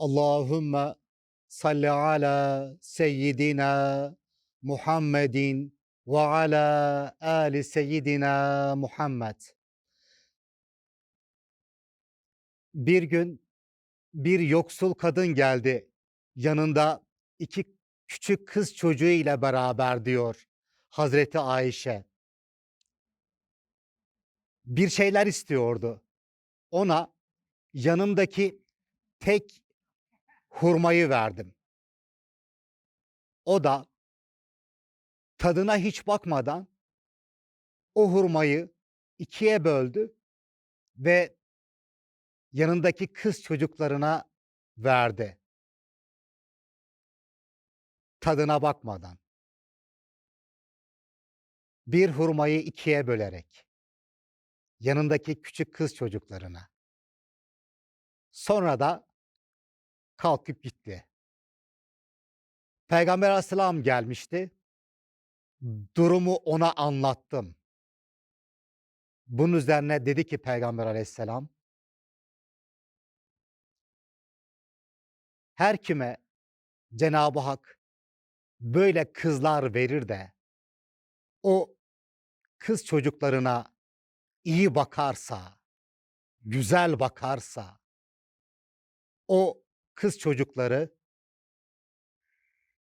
Allahümme salli ala seyyidina Muhammedin ve ala ali seyyidina Muhammed. Bir gün bir yoksul kadın geldi. Yanında iki küçük kız çocuğu ile beraber diyor Hazreti Ayşe. Bir şeyler istiyordu. Ona yanımdaki tek hurmayı verdim. O da tadına hiç bakmadan o hurmayı ikiye böldü ve yanındaki kız çocuklarına verdi. Tadına bakmadan. Bir hurmayı ikiye bölerek yanındaki küçük kız çocuklarına. Sonra da kalkıp gitti. Peygamber Aleyhisselam gelmişti. Durumu ona anlattım. Bunun üzerine dedi ki Peygamber Aleyhisselam, her kime Cenab-ı Hak böyle kızlar verir de o kız çocuklarına iyi bakarsa, güzel bakarsa, o kız çocukları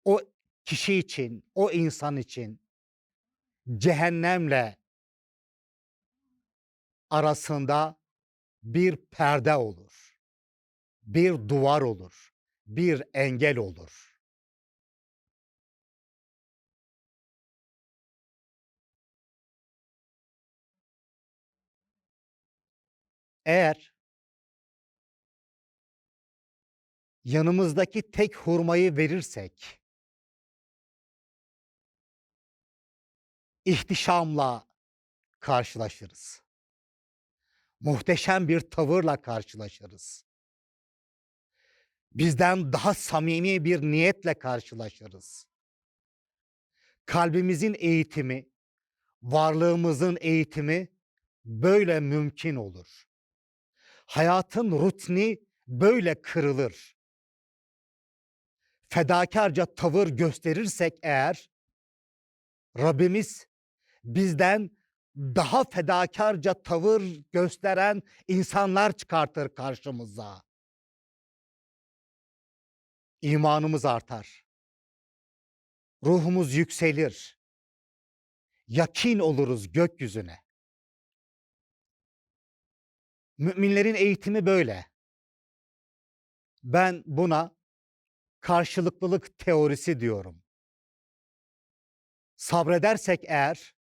o kişi için, o insan için cehennemle arasında bir perde olur. Bir duvar olur. Bir engel olur. Eğer yanımızdaki tek hurmayı verirsek ihtişamla karşılaşırız. Muhteşem bir tavırla karşılaşırız. Bizden daha samimi bir niyetle karşılaşırız. Kalbimizin eğitimi, varlığımızın eğitimi böyle mümkün olur. Hayatın rutini böyle kırılır. Fedakarca tavır gösterirsek eğer Rabbimiz bizden daha fedakarca tavır gösteren insanlar çıkartır karşımıza. İmanımız artar. Ruhumuz yükselir. Yakin oluruz gökyüzüne. Müminlerin eğitimi böyle. Ben buna karşılıklılık teorisi diyorum. Sabredersek eğer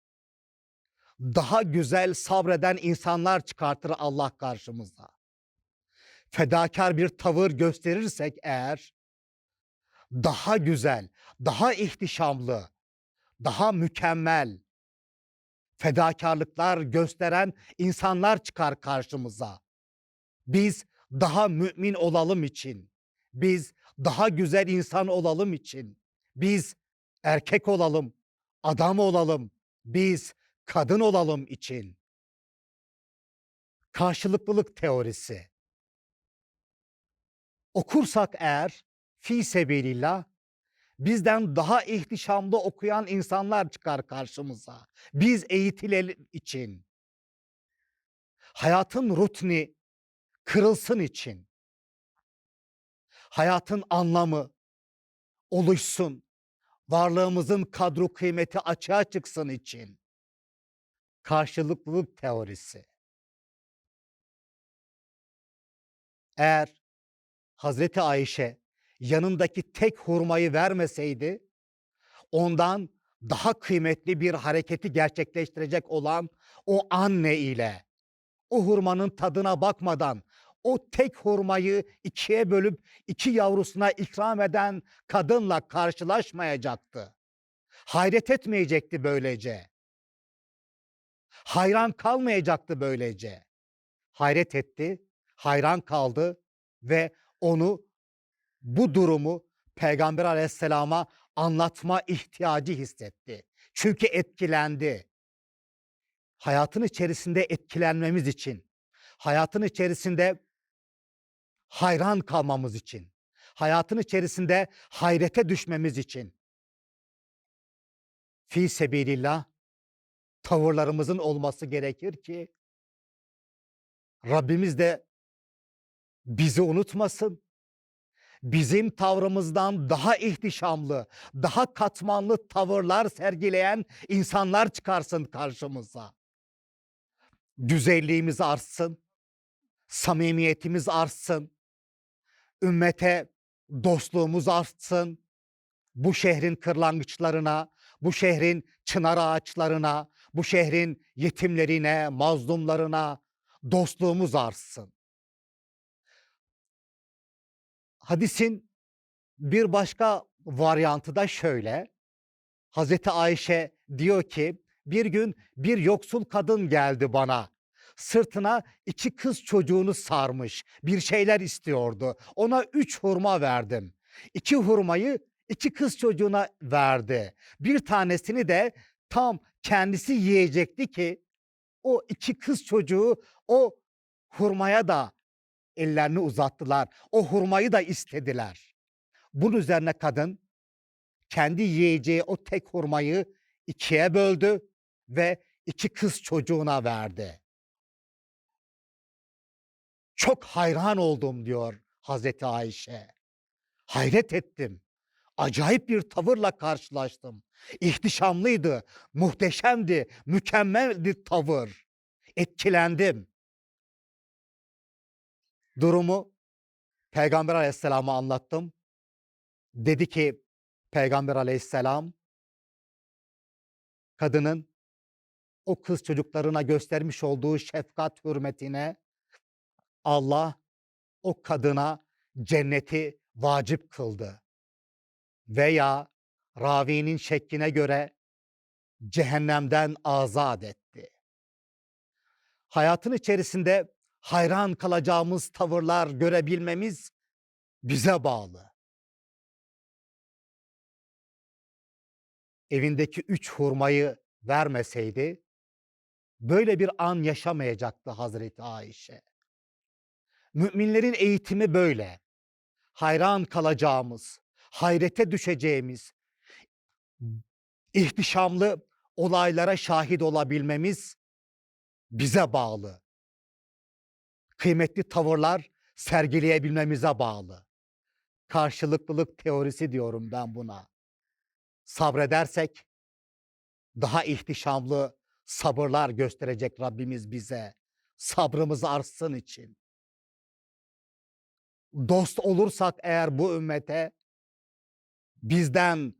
daha güzel sabreden insanlar çıkartır Allah karşımıza. Fedakar bir tavır gösterirsek eğer daha güzel, daha ihtişamlı, daha mükemmel fedakarlıklar gösteren insanlar çıkar karşımıza. Biz daha mümin olalım için, biz daha güzel insan olalım için, biz erkek olalım, adam olalım, biz kadın olalım için. Karşılıklılık teorisi. Okursak eğer fi sebilillah bizden daha ihtişamlı okuyan insanlar çıkar karşımıza. Biz eğitilelim için. Hayatın rutini kırılsın için. Hayatın anlamı oluşsun. Varlığımızın kadro kıymeti açığa çıksın için. Karşılıklılık teorisi. Eğer Hazreti Ayşe yanındaki tek hurmayı vermeseydi ondan daha kıymetli bir hareketi gerçekleştirecek olan o anne ile o hurmanın tadına bakmadan o tek hurmayı ikiye bölüp iki yavrusuna ikram eden kadınla karşılaşmayacaktı. Hayret etmeyecekti böylece. Hayran kalmayacaktı böylece. Hayret etti, hayran kaldı ve onu bu durumu Peygamber Aleyhisselam'a anlatma ihtiyacı hissetti. Çünkü etkilendi. Hayatın içerisinde etkilenmemiz için, hayatın içerisinde hayran kalmamız için. hayatın içerisinde hayrete düşmemiz için fi sebilillah tavırlarımızın olması gerekir ki Rabbimiz de bizi unutmasın. Bizim tavrımızdan daha ihtişamlı, daha katmanlı tavırlar sergileyen insanlar çıkarsın karşımıza. Güzelliğimiz artsın, samimiyetimiz artsın, ümmete dostluğumuz artsın. Bu şehrin kırlangıçlarına, bu şehrin çınar ağaçlarına, bu şehrin yetimlerine, mazlumlarına dostluğumuz artsın. Hadisin bir başka varyantı da şöyle. Hazreti Ayşe diyor ki bir gün bir yoksul kadın geldi bana. Sırtına iki kız çocuğunu sarmış. Bir şeyler istiyordu. Ona üç hurma verdim. İki hurmayı iki kız çocuğuna verdi. Bir tanesini de tam kendisi yiyecekti ki o iki kız çocuğu o hurmaya da ellerini uzattılar. O hurmayı da istediler. Bunun üzerine kadın kendi yiyeceği o tek hurmayı ikiye böldü ve iki kız çocuğuna verdi. Çok hayran oldum diyor Hazreti Ayşe. Hayret ettim. Acayip bir tavırla karşılaştım. İhtişamlıydı, muhteşemdi, mükemmeldi tavır. Etkilendim. Durumu Peygamber Aleyhisselam'a anlattım. Dedi ki Peygamber Aleyhisselam kadının o kız çocuklarına göstermiş olduğu şefkat hürmetine Allah o kadına cenneti vacip kıldı. Veya ravinin şekline göre cehennemden azat etti. Hayatın içerisinde hayran kalacağımız tavırlar görebilmemiz bize bağlı. Evindeki üç hurmayı vermeseydi böyle bir an yaşamayacaktı Hazreti Ayşe. Müminlerin eğitimi böyle. Hayran kalacağımız, hayrete düşeceğimiz, ihtişamlı olaylara şahit olabilmemiz bize bağlı. Kıymetli tavırlar sergileyebilmemize bağlı. Karşılıklılık teorisi diyorum ben buna. Sabredersek daha ihtişamlı sabırlar gösterecek Rabbimiz bize. Sabrımız artsın için. Dost olursak eğer bu ümmete bizden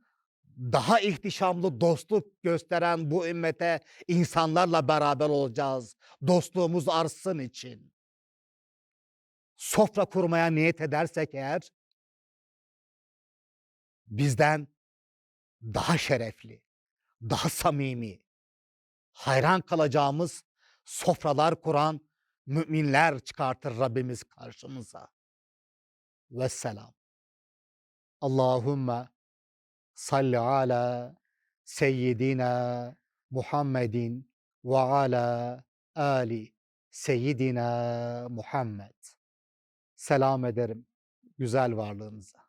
daha ihtişamlı dostluk gösteren bu ümmete insanlarla beraber olacağız. Dostluğumuz artsın için. Sofra kurmaya niyet edersek eğer bizden daha şerefli, daha samimi, hayran kalacağımız sofralar kuran müminler çıkartır Rabbimiz karşımıza. Vesselam. Allahümme salli ala seyyidina Muhammedin ve ala ali seyyidina Muhammed. Selam ederim güzel varlığınıza.